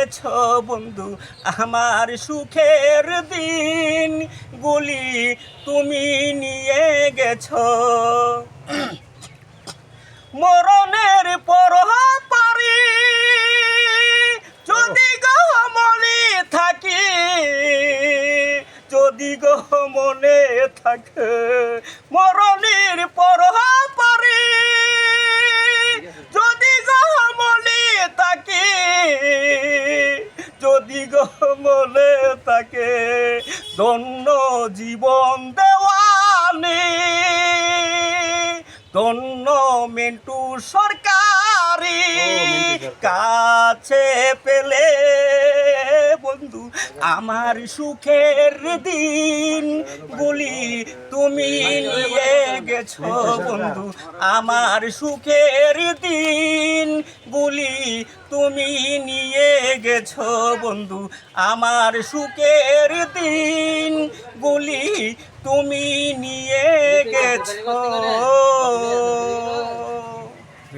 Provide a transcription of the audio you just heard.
গেছ বন্ধু আমার সুখের দিন? গুলি তুমি নিয়ে গেছ। মরণের পর পারি, যদি গহমনে থাকি, যদি গহমনে থাকে গহমনে থাকে ধন্য জীবন দেওয়ানি। ধন্য মিন্টু সরকারি কাছে পেলে বন্ধু আমার সুখের দিন গুলি তুমি গেছো বন্ধু? আমার সুখের দিন বলি তুমি নিয়ে গেছ, বন্ধু। আমার সুখের দিন বলি তুমি নিয়ে গেছো।